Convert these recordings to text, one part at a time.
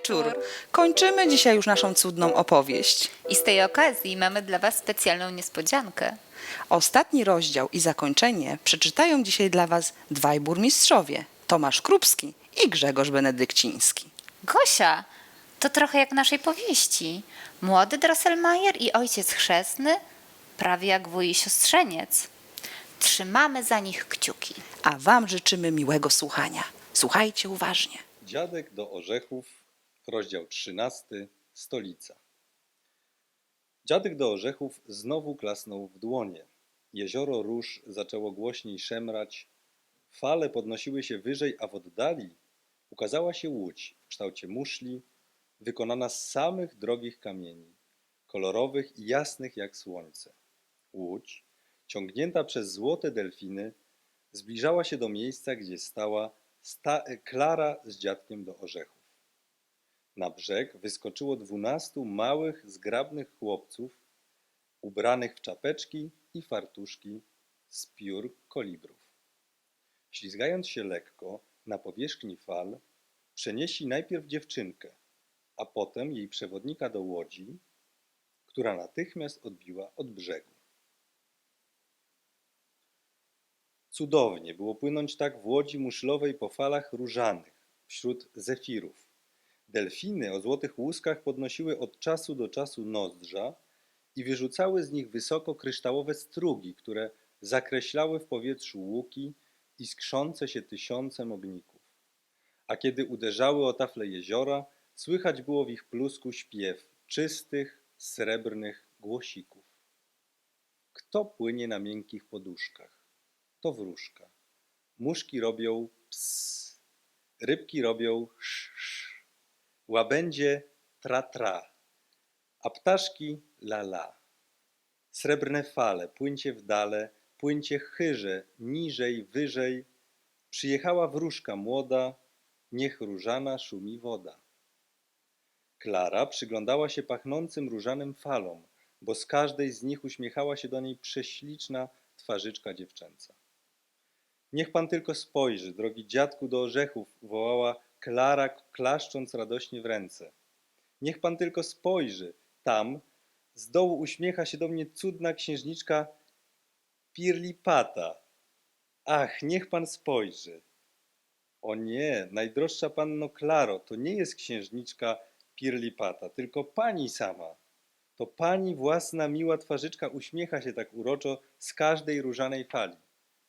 wieczór. Kończymy dzisiaj już naszą cudną opowieść. I z tej okazji mamy dla Was specjalną niespodziankę. Ostatni rozdział i zakończenie przeczytają dzisiaj dla Was dwaj burmistrzowie, Tomasz Krupski i Grzegorz Benedykciński. Gosia, to trochę jak naszej powieści. Młody Drosselmayer i ojciec chrzestny, prawie jak wuj i siostrzeniec. Trzymamy za nich kciuki. A Wam życzymy miłego słuchania. Słuchajcie uważnie. Dziadek do orzechów, rozdział 13, stolica. Dziadek do orzechów znowu klasnął w dłonie. Jezioro róż zaczęło głośniej szemrać. Fale podnosiły się wyżej, a w oddali ukazała się łódź w kształcie muszli, wykonana z samych drogich kamieni, kolorowych i jasnych jak słońce. Łódź, ciągnięta przez złote delfiny, zbliżała się do miejsca, gdzie stała sta Klara z dziadkiem do orzechów. Na brzeg wyskoczyło dwunastu małych, zgrabnych chłopców, ubranych w czapeczki i fartuszki z piór kolibrów. Ślizgając się lekko na powierzchni fal, przenieśli najpierw dziewczynkę, a potem jej przewodnika do łodzi, która natychmiast odbiła od brzegu. Cudownie było płynąć tak w łodzi muszlowej po falach różanych, wśród zefirów. Delfiny o złotych łuskach podnosiły od czasu do czasu nozdrza i wyrzucały z nich wysoko kryształowe strugi, które zakreślały w powietrzu łuki i skrzące się tysiącem ogników. A kiedy uderzały o tafle jeziora, słychać było w ich plusku śpiew czystych, srebrnych głosików. Kto płynie na miękkich poduszkach? To wróżka. Muszki robią ps, rybki robią sz, sz, łabędzie tra, tra, a ptaszki la, la. Srebrne fale, płyńcie w dale, płyńcie chyże, niżej, wyżej. Przyjechała wróżka młoda, niech różana szumi woda. Klara przyglądała się pachnącym różanym falom, bo z każdej z nich uśmiechała się do niej prześliczna twarzyczka dziewczęca. Niech pan tylko spojrzy, drogi dziadku do orzechów, wołała Klara, klaszcząc radośnie w ręce. Niech pan tylko spojrzy, tam, z dołu uśmiecha się do mnie cudna księżniczka Pirlipata. Ach, niech pan spojrzy. O nie, najdroższa panno Klaro, to nie jest księżniczka Pirlipata, tylko pani sama. To pani własna miła twarzyczka uśmiecha się tak uroczo z każdej różanej fali.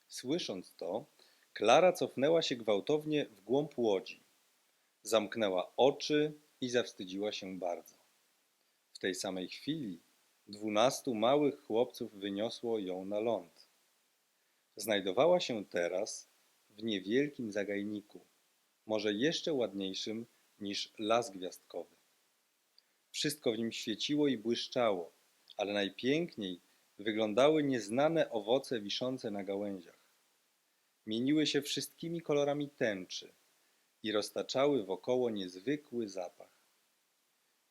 Słysząc to, Klara cofnęła się gwałtownie w głąb łodzi. Zamknęła oczy i zawstydziła się bardzo. W tej samej chwili dwunastu małych chłopców wyniosło ją na ląd. Znajdowała się teraz w niewielkim zagajniku, może jeszcze ładniejszym niż las gwiazdkowy. Wszystko w nim świeciło i błyszczało, ale najpiękniej wyglądały nieznane owoce wiszące na gałęziach. Mieniły się wszystkimi kolorami tęczy i roztaczały wokoło niezwykły zapach.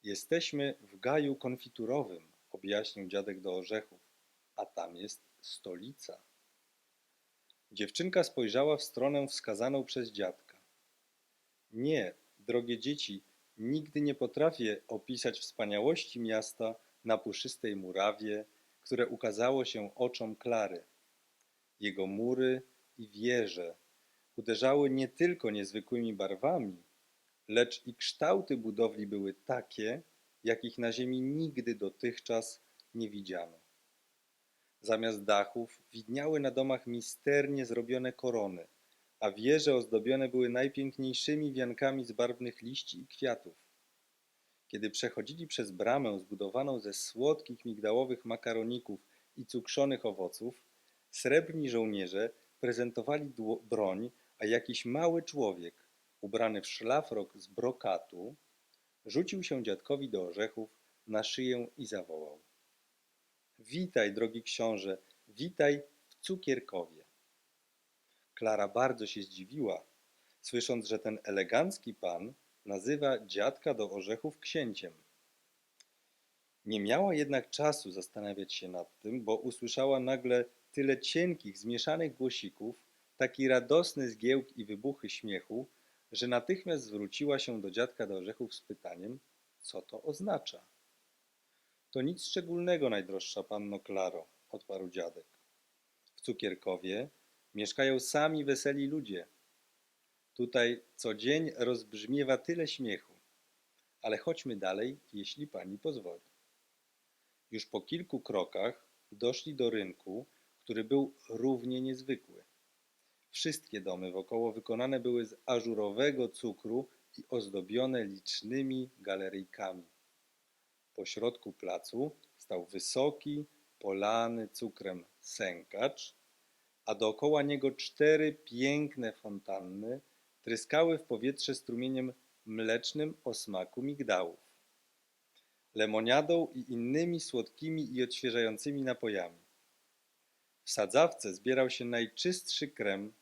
Jesteśmy w gaju konfiturowym, objaśnił dziadek do orzechów, a tam jest stolica. Dziewczynka spojrzała w stronę wskazaną przez dziadka. Nie, drogie dzieci, nigdy nie potrafię opisać wspaniałości miasta na puszystej murawie, które ukazało się oczom Klary. Jego mury i wieże uderzały nie tylko niezwykłymi barwami, lecz i kształty budowli były takie, jakich na ziemi nigdy dotychczas nie widziano. Zamiast dachów widniały na domach misternie zrobione korony, a wieże ozdobione były najpiękniejszymi wiankami z barwnych liści i kwiatów. Kiedy przechodzili przez bramę zbudowaną ze słodkich migdałowych makaroników i cukrzonych owoców, srebrni żołnierze prezentowali broń, a jakiś mały człowiek, ubrany w szlafrok z brokatu, rzucił się dziadkowi do orzechów na szyję i zawołał. Witaj, drogi książę, witaj w cukierkowie. Klara bardzo się zdziwiła, słysząc, że ten elegancki pan nazywa dziadka do orzechów księciem. Nie miała jednak czasu zastanawiać się nad tym, bo usłyszała nagle tyle cienkich, zmieszanych głosików, taki radosny zgiełk i wybuchy śmiechu, że natychmiast zwróciła się do dziadka do orzechów z pytaniem, co to oznacza. To nic szczególnego, najdroższa panno Klaro, odparł dziadek. W cukierkowie mieszkają sami weseli ludzie. Tutaj co dzień rozbrzmiewa tyle śmiechu. Ale chodźmy dalej, jeśli pani pozwoli. Już po kilku krokach doszli do rynku, który był równie niezwykły. Wszystkie domy wokoło wykonane były z ażurowego cukru i ozdobione licznymi galeryjkami. Po środku placu stał wysoki, polany cukrem sękacz, a dookoła niego cztery piękne fontanny tryskały w powietrze strumieniem mlecznym o smaku migdałów, lemoniadą i innymi słodkimi i odświeżającymi napojami. W sadzawce zbierał się najczystszy krem,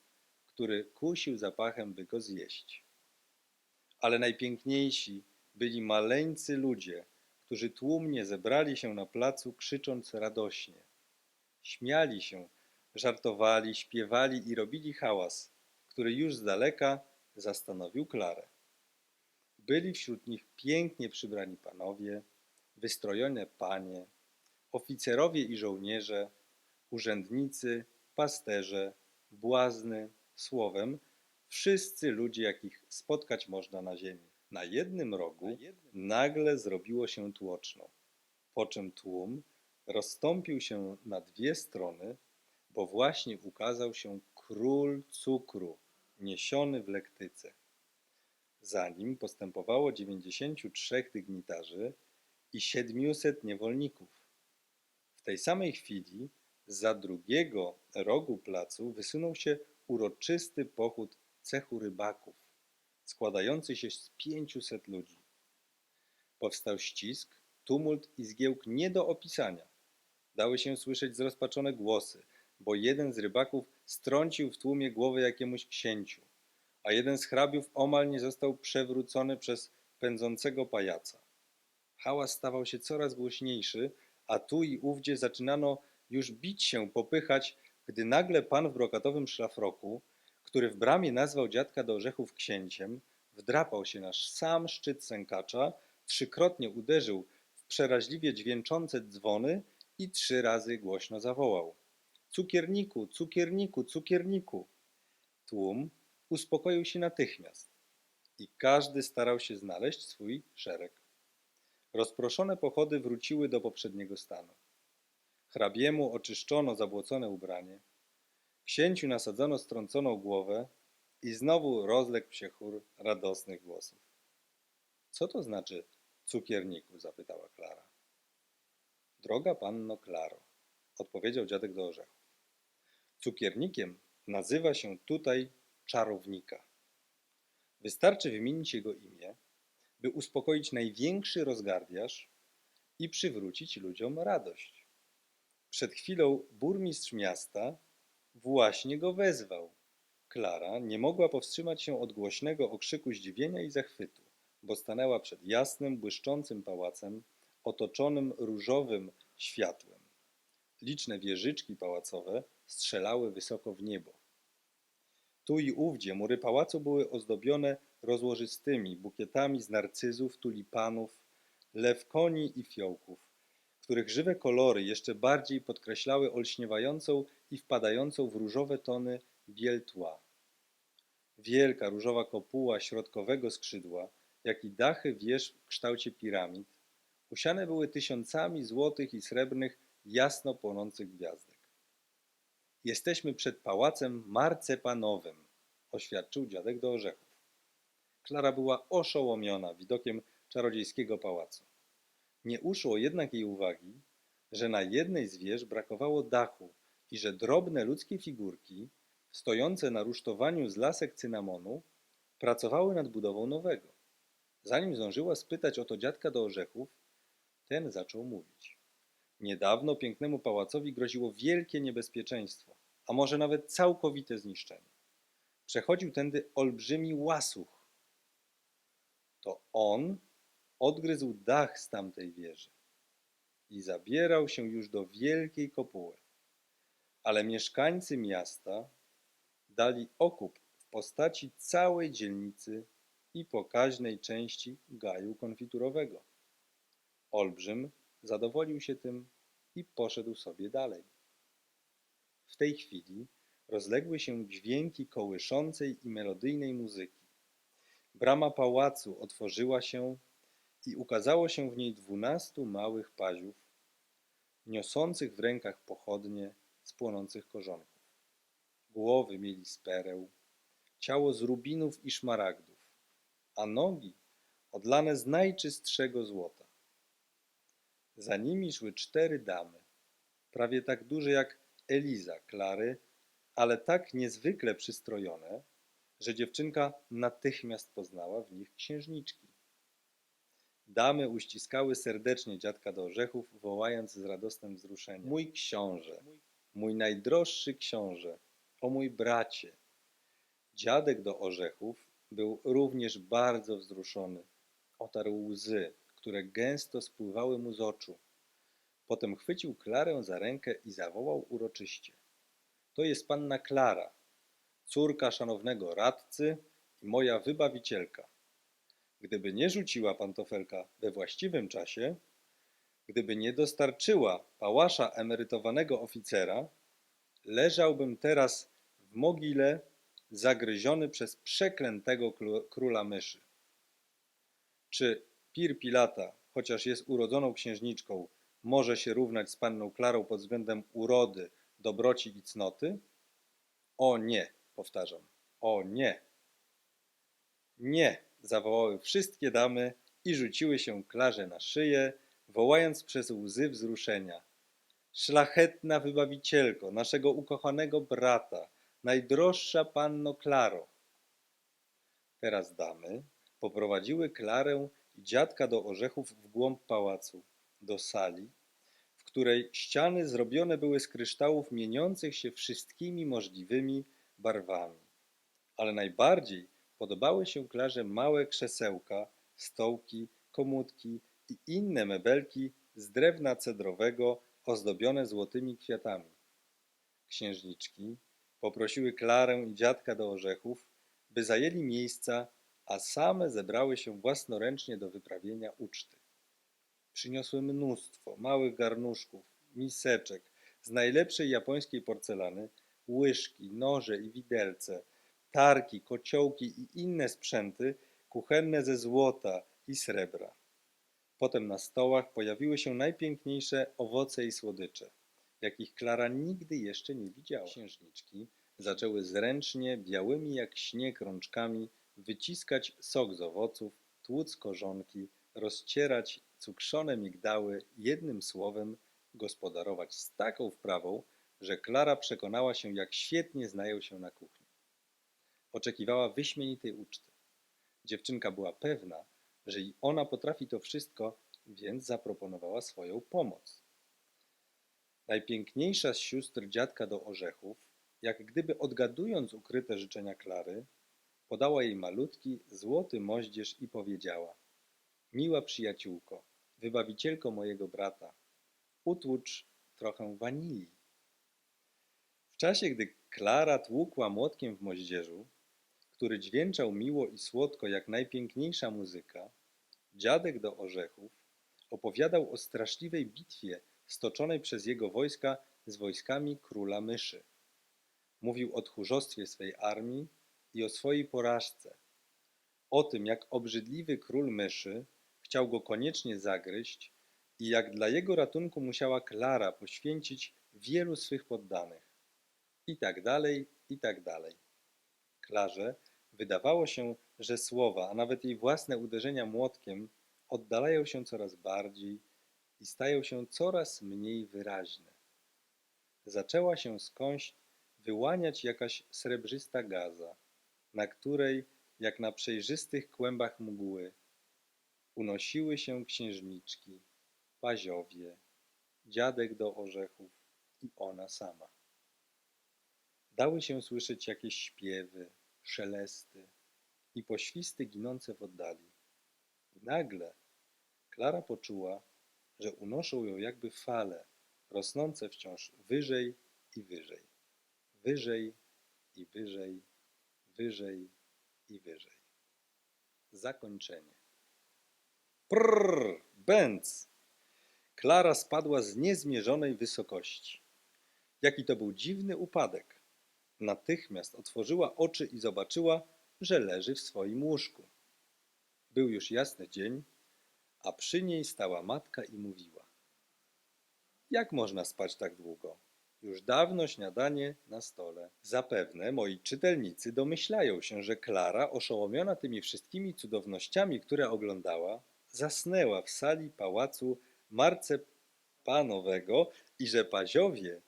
który kusił zapachem, by go zjeść. Ale najpiękniejsi byli maleńcy ludzie, którzy tłumnie zebrali się na placu, krzycząc radośnie. Śmiali się, żartowali, śpiewali i robili hałas, który już z daleka zastanowił Klarę. Byli wśród nich pięknie przybrani panowie, wystrojone panie, oficerowie i żołnierze, urzędnicy, pasterze, błazny, słowem, wszyscy ludzie, jakich spotkać można na ziemi. Na jednym rogu nagle zrobiło się tłoczno, po czym tłum rozstąpił się na dwie strony, bo właśnie ukazał się król cukru, niesiony w lektyce. Za nim postępowało 93 dygnitarzy i 700 niewolników. W tej samej chwili za drugiego rogu placu wysunął się uroczysty pochód cechu rybaków, składający się z 500 ludzi. Powstał ścisk, tumult i zgiełk nie do opisania. Dały się słyszeć zrozpaczone głosy, bo jeden z rybaków strącił w tłumie głowę jakiemuś księciu, a jeden z hrabiów omal nie został przewrócony przez pędzącego pajaca. Hałas stawał się coraz głośniejszy, a tu i ówdzie zaczynano już bić się, popychać, gdy nagle pan w brokatowym szlafroku, który w bramie nazwał dziadka do orzechów księciem, wdrapał się na sam szczyt sękacza, trzykrotnie uderzył w przeraźliwie dźwięczące dzwony i trzy razy głośno zawołał. Cukierniku, cukierniku, cukierniku! Tłum uspokoił się natychmiast i każdy starał się znaleźć swój szereg. Rozproszone pochody wróciły do poprzedniego stanu. Hrabiemu oczyszczono zabłocone ubranie, księciu nasadzono strąconą głowę i znowu rozległ się chór radosnych głosów. Co to znaczy cukierniku? zapytała Klara. Droga panno Klaro, odpowiedział dziadek do orzechów. Cukiernikiem nazywa się tutaj czarownika. Wystarczy wymienić jego imię, by uspokoić największy rozgardiaż i przywrócić ludziom radość. Przed chwilą burmistrz miasta właśnie go wezwał. Klara nie mogła powstrzymać się od głośnego okrzyku zdziwienia i zachwytu, bo stanęła przed jasnym, błyszczącym pałacem otoczonym różowym światłem. Liczne wieżyczki pałacowe strzelały wysoko w niebo. Tu i ówdzie mury pałacu były ozdobione rozłożystymi bukietami z narcyzów, tulipanów, lewkoni i fiołków, których żywe kolory jeszcze bardziej podkreślały olśniewającą i wpadającą w różowe tony biel tła. Wielka różowa kopuła środkowego skrzydła, jak i dachy wież w kształcie piramid, usiane były tysiącami złotych i srebrnych, jasno płonących gwiazdek. Jesteśmy przed pałacem marcepanowym, oświadczył dziadek do orzechów. Klara była oszołomiona widokiem czarodziejskiego pałacu. Nie uszło jednak jej uwagi, że na jednej z wież brakowało dachu i że drobne ludzkie figurki, stojące na rusztowaniu z lasek cynamonu, pracowały nad budową nowego. Zanim zdążyła spytać o to dziadka do orzechów, ten zaczął mówić. Niedawno pięknemu pałacowi groziło wielkie niebezpieczeństwo, a może nawet całkowite zniszczenie. Przechodził tędy olbrzymi łasuch. To on odgryzł dach z tamtej wieży i zabierał się już do wielkiej kopuły. Ale mieszkańcy miasta dali okup w postaci całej dzielnicy i pokaźnej części gaju konfiturowego. Olbrzym zadowolił się tym i poszedł sobie dalej. W tej chwili rozległy się dźwięki kołyszącej i melodyjnej muzyki. Brama pałacu otworzyła się i ukazało się w niej dwunastu małych paziów, niosących w rękach pochodnie z płonących korzonków. Głowy mieli z pereł, ciało z rubinów i szmaragdów, a nogi odlane z najczystszego złota. Za nimi szły cztery damy, prawie tak duże jak Eliza Klary, ale tak niezwykle przystrojone, że dziewczynka natychmiast poznała w nich księżniczki. Damy uściskały serdecznie dziadka do orzechów, wołając z radosnym wzruszeniem: Mój książę, mój najdroższy książę, o mój bracie. Dziadek do orzechów był również bardzo wzruszony. Otarł łzy, które gęsto spływały mu z oczu. Potem chwycił Klarę za rękę i zawołał uroczyście. To jest panna Klara, córka szanownego radcy i moja wybawicielka. Gdyby nie rzuciła pantofelka we właściwym czasie, gdyby nie dostarczyła pałasza emerytowanego oficera, leżałbym teraz w mogile zagryziony przez przeklętego króla myszy. Czy Pir Pilata, chociaż jest urodzoną księżniczką, może się równać z panną Klarą pod względem urody, dobroci i cnoty? O nie, powtarzam, o nie. Nie, zawołały wszystkie damy i rzuciły się Klarze na szyję, wołając przez łzy wzruszenia. Szlachetna wybawicielko, naszego ukochanego brata, najdroższa panno Klaro. Teraz damy poprowadziły Klarę i dziadka do orzechów w głąb pałacu, do sali, w której ściany zrobione były z kryształów mieniących się wszystkimi możliwymi barwami. Ale najbardziej podobały się Klarze małe krzesełka, stołki, komódki i inne mebelki z drewna cedrowego ozdobione złotymi kwiatami. Księżniczki poprosiły Klarę i dziadka do orzechów, by zajęli miejsca, a same zebrały się własnoręcznie do wyprawienia uczty. Przyniosły mnóstwo małych garnuszków, miseczek z najlepszej japońskiej porcelany, łyżki, noże i widelce, tarki, kociołki i inne sprzęty kuchenne ze złota i srebra. Potem na stołach pojawiły się najpiękniejsze owoce i słodycze, jakich Klara nigdy jeszcze nie widziała. Księżniczki zaczęły zręcznie, białymi jak śnieg rączkami wyciskać sok z owoców, tłuc korzonki, rozcierać cukrzone migdały, jednym słowem gospodarować z taką wprawą, że Klara przekonała się, jak świetnie znają się na kuchni. Oczekiwała wyśmienitej uczty. Dziewczynka była pewna, że i ona potrafi to wszystko, więc zaproponowała swoją pomoc. Najpiękniejsza z sióstr dziadka do orzechów, jak gdyby odgadując ukryte życzenia Klary, podała jej malutki, złoty moździerz i powiedziała Miła przyjaciółko, wybawicielko mojego brata, utłucz trochę wanilii. W czasie, gdy Klara tłukła młotkiem w moździerzu, który dźwięczał miło i słodko jak najpiękniejsza muzyka, dziadek do orzechów opowiadał o straszliwej bitwie stoczonej przez jego wojska z wojskami króla myszy. Mówił o tchórzostwie swej armii i o swojej porażce, o tym, jak obrzydliwy król myszy chciał go koniecznie zagryźć i jak dla jego ratunku musiała Klara poświęcić wielu swych poddanych. I tak dalej, i tak dalej. Klarze wydawało się, że słowa, a nawet jej własne uderzenia młotkiem oddalają się coraz bardziej i stają się coraz mniej wyraźne. Zaczęła się skądś wyłaniać jakaś srebrzysta gaza, na której, jak na przejrzystych kłębach mgły, unosiły się księżniczki, paziowie, dziadek do orzechów i ona sama. Dały się słyszeć jakieś śpiewy, szelesty i poświsty ginące w oddali. I nagle Klara poczuła, że unoszą ją jakby fale, rosnące wciąż wyżej i wyżej, wyżej i wyżej, wyżej i wyżej. Zakończenie. Prrr, bęc! Klara spadła z niezmierzonej wysokości. Jaki to był dziwny upadek. Natychmiast otworzyła oczy i zobaczyła, że leży w swoim łóżku. Był już jasny dzień, a przy niej stała matka i mówiła: Jak można spać tak długo? Już dawno śniadanie na stole. Zapewne moi czytelnicy domyślają się, że Klara, oszołomiona tymi wszystkimi cudownościami, które oglądała, zasnęła w sali pałacu marcepanowego i że paziowie,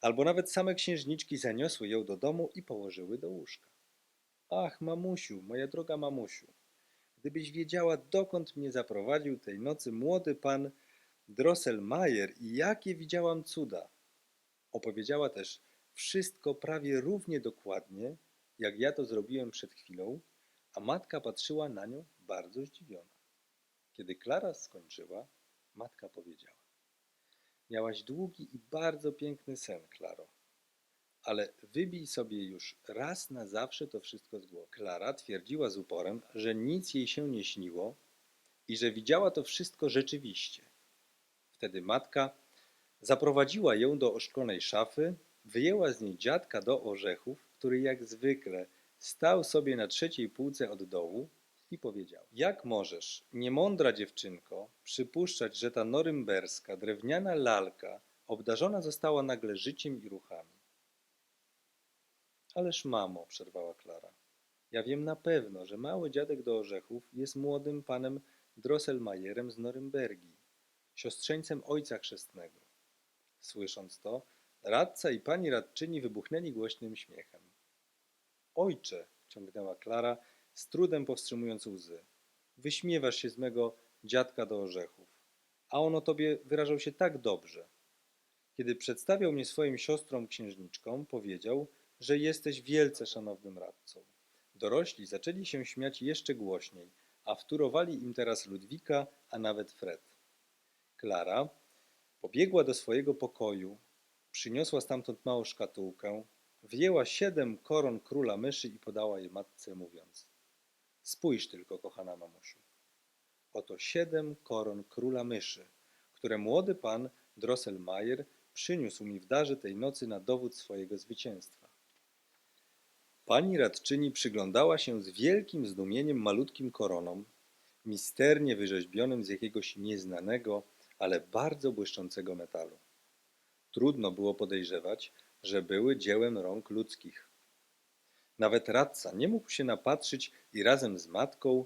albo nawet same księżniczki zaniosły ją do domu i położyły do łóżka. Ach, mamusiu, moja droga mamusiu, gdybyś wiedziała, dokąd mnie zaprowadził tej nocy młody pan Drosselmayer i jakie widziałam cuda. Opowiedziała też wszystko prawie równie dokładnie, jak ja to zrobiłem przed chwilą, a matka patrzyła na nią bardzo zdziwiona. Kiedy Klara skończyła, matka powiedziała: Miałaś długi i bardzo piękny sen, Klaro. Ale wybij sobie już raz na zawsze to wszystko z głowy. Klara twierdziła z uporem, że nic jej się nie śniło i że widziała to wszystko rzeczywiście. Wtedy matka zaprowadziła ją do oszklonej szafy, wyjęła z niej dziadka do orzechów, który jak zwykle stał sobie na trzeciej półce od dołu i powiedział: Jak możesz, niemądra dziewczynko, przypuszczać, że ta norymberska, drewniana lalka obdarzona została nagle życiem i ruchami? Ależ mamo, przerwała Klara. Ja wiem na pewno, że mały dziadek do orzechów jest młodym panem Drosselmayerem z Norymbergi, siostrzeńcem ojca chrzestnego. Słysząc to, radca i pani radczyni wybuchnęli głośnym śmiechem. Ojcze, ciągnęła Klara, z trudem powstrzymując łzy, wyśmiewasz się z mego dziadka do orzechów, a on o tobie wyrażał się tak dobrze. Kiedy przedstawiał mnie swoim siostrom księżniczkom, powiedział, że jesteś wielce szanownym radcą. Dorośli zaczęli się śmiać jeszcze głośniej, a wtórowali im teraz Ludwika, a nawet Fred. Klara pobiegła do swojego pokoju, przyniosła stamtąd małą szkatułkę, wyjęła siedem koron króla myszy i podała je matce, mówiąc: Spójrz tylko, kochana mamusiu. Oto siedem koron króla myszy, które młody pan Drosselmayer przyniósł mi w darze tej nocy na dowód swojego zwycięstwa. Pani radczyni przyglądała się z wielkim zdumieniem malutkim koronom, misternie wyrzeźbionym z jakiegoś nieznanego, ale bardzo błyszczącego metalu. Trudno było podejrzewać, że były dziełem rąk ludzkich. Nawet radca nie mógł się napatrzyć i razem z matką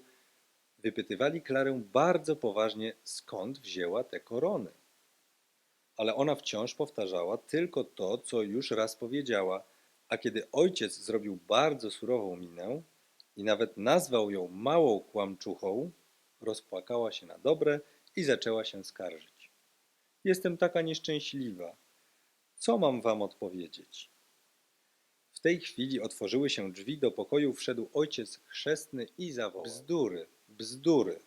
wypytywali Klarę bardzo poważnie, skąd wzięła te korony. Ale ona wciąż powtarzała tylko to, co już raz powiedziała, a kiedy ojciec zrobił bardzo surową minę i nawet nazwał ją małą kłamczuchą, rozpłakała się na dobre i zaczęła się skarżyć. Jestem taka nieszczęśliwa. Co mam wam odpowiedzieć? W tej chwili otworzyły się drzwi do pokoju, wszedł ojciec chrzestny i zawołał. Bzdury, bzdury.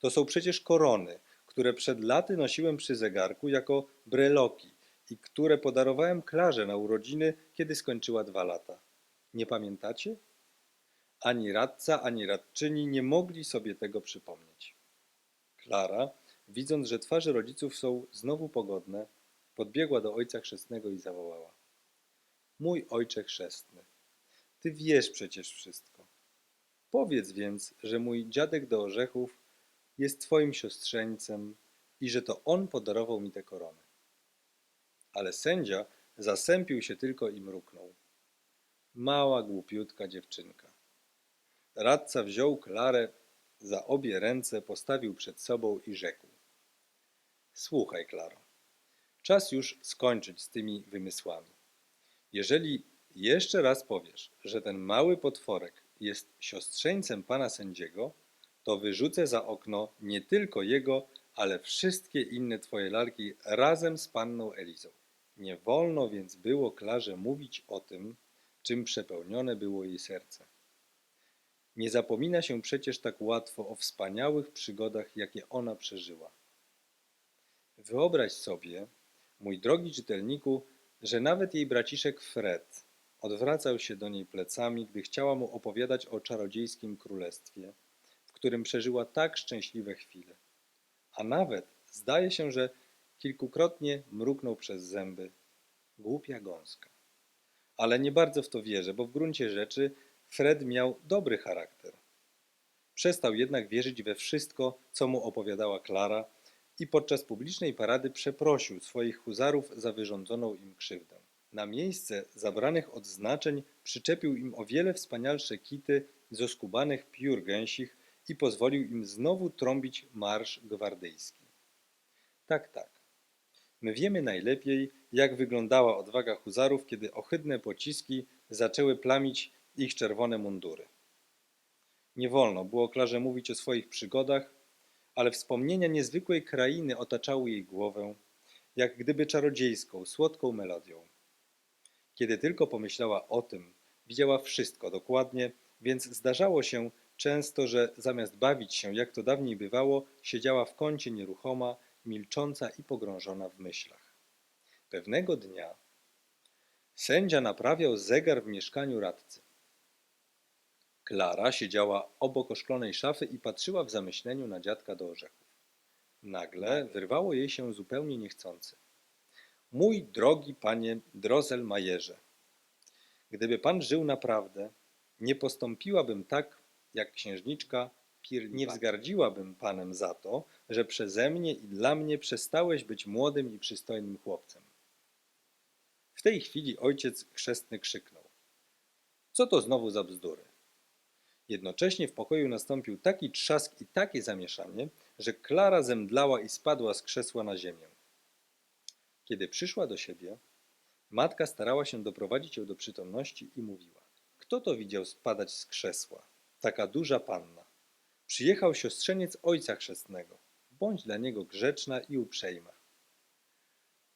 To są przecież korony, które przed laty nosiłem przy zegarku jako breloki i które podarowałem Klarze na urodziny, kiedy skończyła dwa lata. Nie pamiętacie? Ani radca, ani radczyni nie mogli sobie tego przypomnieć. Klara, widząc, że twarze rodziców są znowu pogodne, podbiegła do ojca chrzestnego i zawołała. Mój ojcze chrzestny, ty wiesz przecież wszystko. Powiedz więc, że mój dziadek do orzechów jest twoim siostrzeńcem i że to on podarował mi tę koronę. Ale sędzia zasępił się tylko i mruknął. Mała, głupiutka dziewczynka. Radca wziął Klarę za obie ręce, postawił przed sobą i rzekł. Słuchaj, Klaro, czas już skończyć z tymi wymysłami. Jeżeli jeszcze raz powiesz, że ten mały potworek jest siostrzeńcem pana sędziego, to wyrzucę za okno nie tylko jego, ale wszystkie inne twoje lalki razem z panną Elizą. Nie wolno więc było Klarze mówić o tym, czym przepełnione było jej serce. Nie zapomina się przecież tak łatwo o wspaniałych przygodach, jakie ona przeżyła. Wyobraź sobie, mój drogi czytelniku, że nawet jej braciszek Fred Odwracał się do niej plecami, gdy chciała mu opowiadać o czarodziejskim królestwie, w którym przeżyła tak szczęśliwe chwile. A nawet zdaje się, że kilkukrotnie mruknął przez zęby. Głupia gąska. Ale nie bardzo w to wierzę, bo w gruncie rzeczy Fred miał dobry charakter. Przestał jednak wierzyć we wszystko, co mu opowiadała Klara i podczas publicznej parady przeprosił swoich huzarów za wyrządzoną im krzywdę. Na miejsce zabranych odznaczeń przyczepił im o wiele wspanialsze kity z oskubanych piór gęsich i pozwolił im znowu trąbić marsz gwardyjski. Tak, tak. My wiemy najlepiej, jak wyglądała odwaga huzarów, kiedy ohydne pociski zaczęły plamić ich czerwone mundury. Nie wolno było Klarze mówić o swoich przygodach, ale wspomnienia niezwykłej krainy otaczały jej głowę, jak gdyby czarodziejską, słodką melodią. Kiedy tylko pomyślała o tym, widziała wszystko dokładnie, więc zdarzało się często, że zamiast bawić się, jak to dawniej bywało, siedziała w kącie nieruchoma, milcząca i pogrążona w myślach. Pewnego dnia sędzia naprawiał zegar w mieszkaniu radcy. Klara siedziała obok oszklonej szafy i patrzyła w zamyśleniu na dziadka do orzechów. Nagle wyrwało jej się zupełnie niechcący. Mój drogi panie Drosselmajerze, gdyby pan żył naprawdę, nie postąpiłabym tak, jak księżniczka Pir. Nie wzgardziłabym panem za to, że przeze mnie i dla mnie przestałeś być młodym i przystojnym chłopcem. W tej chwili ojciec chrzestny krzyknął. Co to znowu za bzdury? Jednocześnie w pokoju nastąpił taki trzask i takie zamieszanie, że Klara zemdlała i spadła z krzesła na ziemię. Kiedy przyszła do siebie, matka starała się doprowadzić ją do przytomności i mówiła: Kto to widział spadać z krzesła? Taka duża panna. Przyjechał siostrzeniec ojca chrzestnego. Bądź dla niego grzeczna i uprzejma.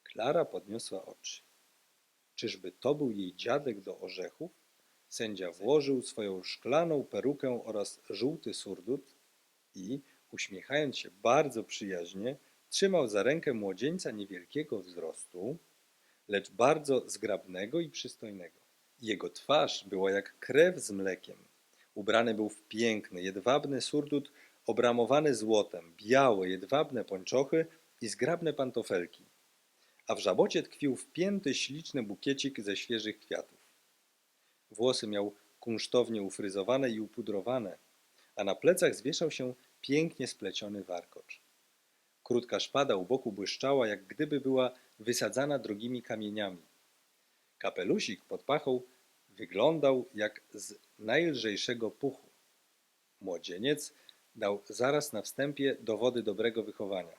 Klara podniosła oczy. Czyżby to był jej dziadek do orzechów? Sędzia włożył swoją szklaną perukę oraz żółty surdut i, uśmiechając się bardzo przyjaźnie, trzymał za rękę młodzieńca niewielkiego wzrostu, lecz bardzo zgrabnego i przystojnego. Jego twarz była jak krew z mlekiem. Ubrany był w piękny, jedwabny surdut obramowany złotem, białe, jedwabne pończochy i zgrabne pantofelki, a w żabocie tkwił wpięty śliczny bukiecik ze świeżych kwiatów. Włosy miał kunsztownie ufryzowane i upudrowane, a na plecach zwieszał się pięknie spleciony warkocz. Krótka szpada u boku błyszczała, jak gdyby była wysadzana drogimi kamieniami. Kapelusik pod pachą wyglądał jak z najlżejszego puchu. Młodzieniec dał zaraz na wstępie dowody dobrego wychowania.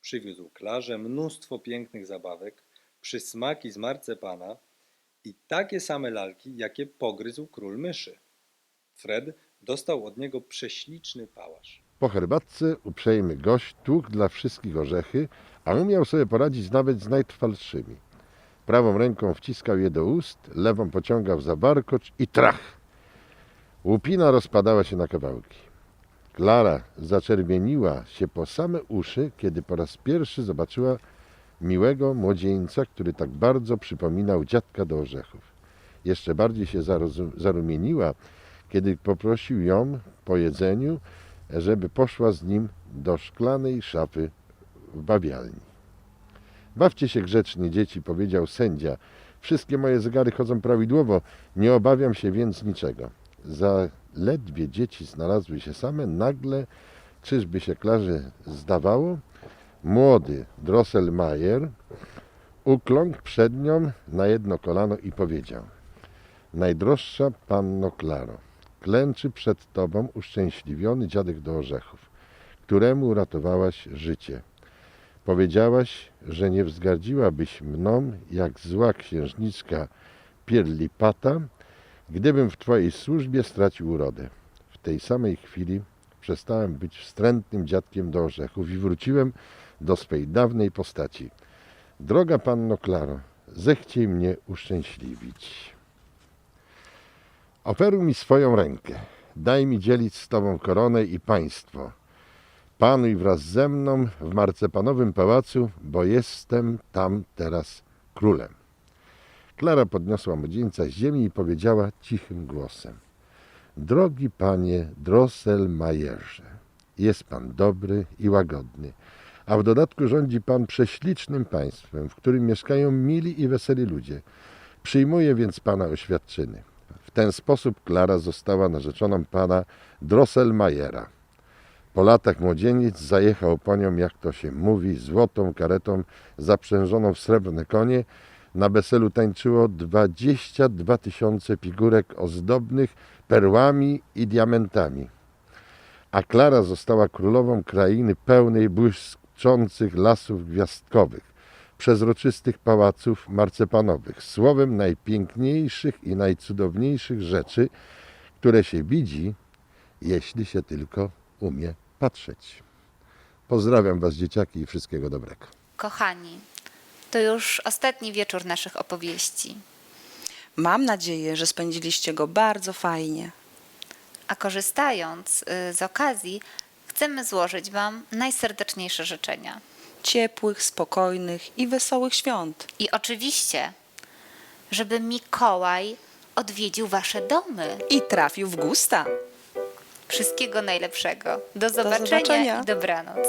Przywiózł Klarze mnóstwo pięknych zabawek, przysmaki z marcepana i takie same lalki, jakie pogryzł król myszy. Fred dostał od niego prześliczny pałasz. Po herbatce uprzejmy gość tłukł dla wszystkich orzechy, a umiał sobie poradzić nawet z najtrwalszymi. Prawą ręką wciskał je do ust, lewą pociągał za warkocz i trach! Łupina rozpadała się na kawałki. Klara zaczerwieniła się po same uszy, kiedy po raz pierwszy zobaczyła miłego młodzieńca, który tak bardzo przypominał dziadka do orzechów. Jeszcze bardziej się zarumieniła, kiedy poprosił ją po jedzeniu, żeby poszła z nim do szklanej szafy w bawialni. Bawcie się grzecznie, dzieci, powiedział sędzia. Wszystkie moje zegary chodzą prawidłowo, nie obawiam się więc niczego. Zaledwie dzieci znalazły się same, nagle, czyżby się Klarze zdawało, młody Drosselmayer ukląkł przed nią na jedno kolano i powiedział Najdroższa panno Klaro, klęczy przed tobą uszczęśliwiony dziadek do orzechów, któremu uratowałaś życie. Powiedziałaś, że nie wzgardziłabyś mną jak zła księżniczka Pierlipata, gdybym w twojej służbie stracił urodę. W tej samej chwili przestałem być wstrętnym dziadkiem do orzechów i wróciłem do swej dawnej postaci. Droga panno Klaro, zechciej mnie uszczęśliwić. Oferuj mi swoją rękę. Daj mi dzielić z Tobą koronę i państwo. Panuj wraz ze mną w marcepanowym pałacu, bo jestem tam teraz królem. Klara podniosła młodzieńca z ziemi i powiedziała cichym głosem: Drogi panie Drosselmajerze, jest pan dobry i łagodny, a w dodatku rządzi pan prześlicznym państwem, w którym mieszkają mili i weseli ludzie. Przyjmuję więc pana oświadczyny. W ten sposób Klara została narzeczoną pana Drosselmajera. Po latach młodzieniec zajechał po nią, jak to się mówi, złotą karetą zaprzężoną w srebrne konie. Na weselu tańczyło 22 tysiące figurek ozdobnych perłami i diamentami. A Klara została królową krainy pełnej błyszczących lasów gwiazdkowych, przezroczystych pałaców marcepanowych, słowem najpiękniejszych i najcudowniejszych rzeczy, które się widzi, jeśli się tylko umie patrzeć. Pozdrawiam Was, dzieciaki, i wszystkiego dobrego. Kochani, to już ostatni wieczór naszych opowieści. Mam nadzieję, że spędziliście go bardzo fajnie. A korzystając y, z okazji, chcemy złożyć Wam najserdeczniejsze życzenia. Ciepłych, spokojnych i wesołych świąt. I oczywiście, żeby Mikołaj odwiedził Wasze domy. I trafił w gusta. Wszystkiego najlepszego. Do zobaczenia, zobaczenia. i dobranoc.